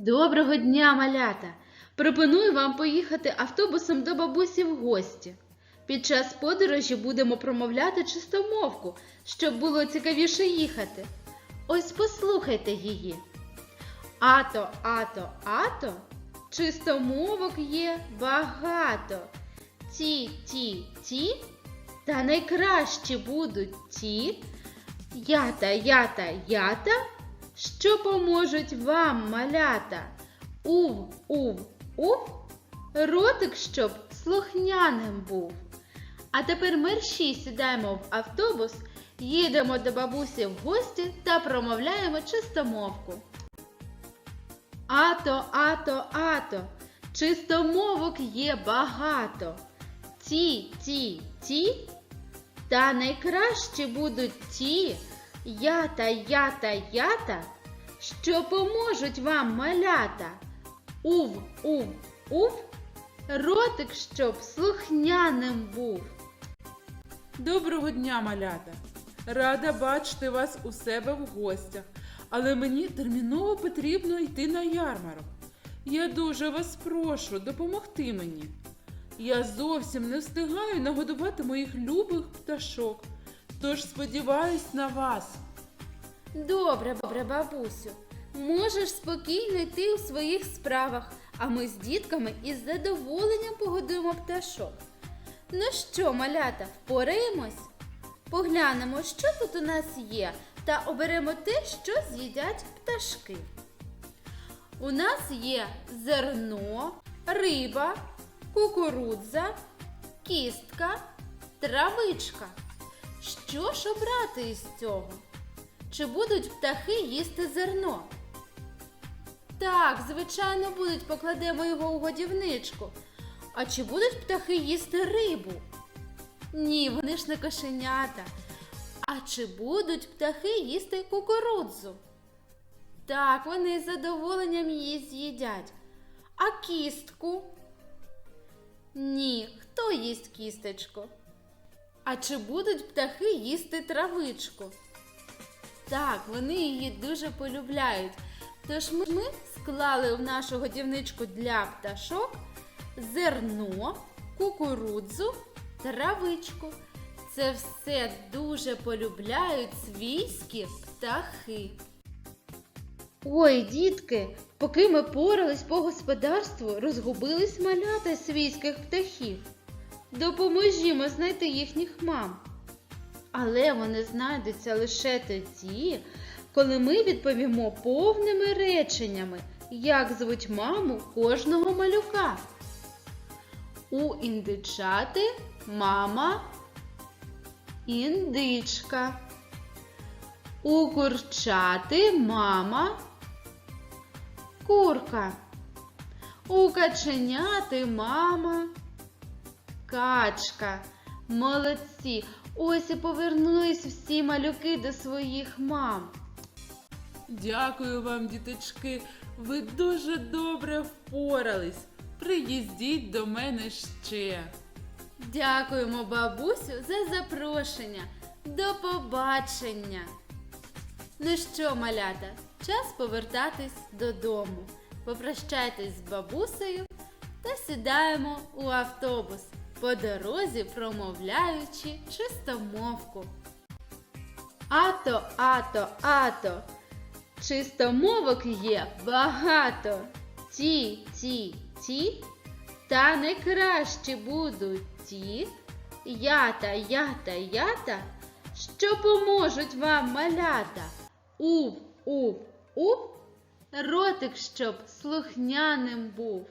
Доброго дня, малята! Пропоную вам поїхати автобусом до бабусі в гості. Під час подорожі будемо промовляти чистомовку, щоб було цікавіше їхати. Ось послухайте її. Ато, ато, ато, чистомовок є багато. Ті, ті, ті, та найкращі будуть ті. Ята, ята, ята, що поможуть вам, малята. Ув, ув, ув, ротик, щоб слухняним був. А тепер мерщій сідаємо в автобус, їдемо до бабусі в гості та промовляємо чистомовку. Ато, ато, ато, чистомовок є багато. Ті, ті, ті, та найкращі будуть ті, ята, ята, ята, що поможуть вам малята. Ув, ув, ув, ротик, щоб слухняним був. Доброго дня, малята! Рада бачити вас у себе в гостях, але мені терміново потрібно йти на ярмарок. Я дуже вас прошу допомогти мені. Я зовсім не встигаю нагодувати моїх любих пташок, тож сподіваюсь на вас. Добре, добре, бабусю. Можеш спокійно йти у своїх справах, а ми з дітками із задоволенням погодуємо пташок. Ну що, малята, впораємось? Поглянемо, що тут у нас є, та оберемо те, що з'їдять пташки. У нас є зерно, риба, кукурудза, кістка, травичка. Що ж обрати із цього? Чи будуть птахи їсти зерно? Так, звичайно, будуть, покладемо його у годівничку. А чи будуть птахи їсти рибу? Ні, вони ж не кошенята. А чи будуть птахи їсти кукурудзу? Так, вони з задоволенням її з'їдять. А кістку? Ні, хто їсть кістечку? А чи будуть птахи їсти травичку? Так, вони її дуже полюбляють. Тож ми, склали в нашу годівничку для пташок зерно, кукурудзу, травичку. Це все дуже полюбляють свійські птахи. Ой, дітки, поки ми порались по господарству, розгубились малята свійських птахів. Допоможімо знайти їхніх мам. Але вони знайдуться лише тоді, коли ми відповімо повними реченнями, як звуть маму кожного малюка. У індичати мама індичка. У курчати мама курка. У каченяти мама качка. Молодці! Ось і повернулись всі малюки до своїх мам. Дякую вам, діточки. Ви дуже добре впорались. Приїздіть до мене ще. Дякуємо бабусю за запрошення. До побачення. Ну що, малята, час повертатись додому. Попрощайтесь з бабусею та сідаємо у автобус, по дорозі промовляючи чистомовку. Ато, ато, ато. Чистомовок є багато. Ті, ті, ті. Та найкращі будуть ті. Ята, ята, ята, що поможуть вам малята. Ув, ув, ув, ротик, щоб слухняним був.